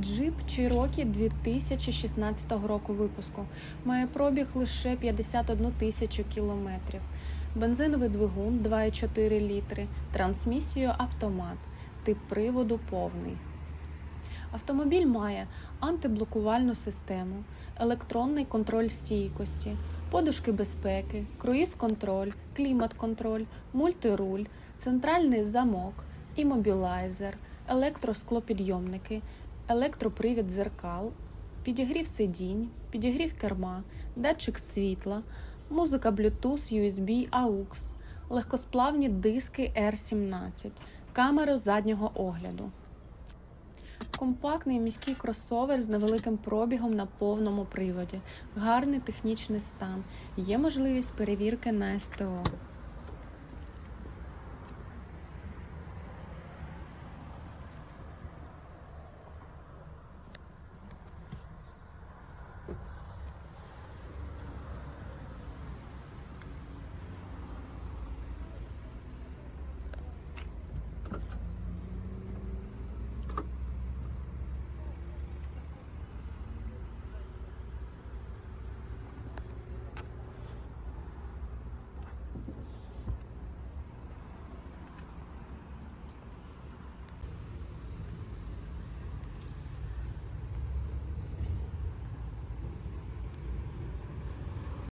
Джип Cherokee 2016 року випуску. Має пробіг лише 51 тисячу кілометрів. Бензиновий двигун 2,4 літри, трансмісію автомат, тип приводу повний. Автомобіль має антиблокувальну систему, електронний контроль стійкості, подушки безпеки, круїз-контроль, клімат-контроль, мультируль, центральний замок, імобілайзер, електросклопідйомники, електропривід дзеркал, підігрів сидінь, підігрів керма, датчик світла, музика Bluetooth, USB, AUX, легкосплавні диски R17, камери заднього огляду. Компактний міський кросовер з невеликим пробігом на повному приводі, гарний технічний стан. Є можливість перевірки на СТО.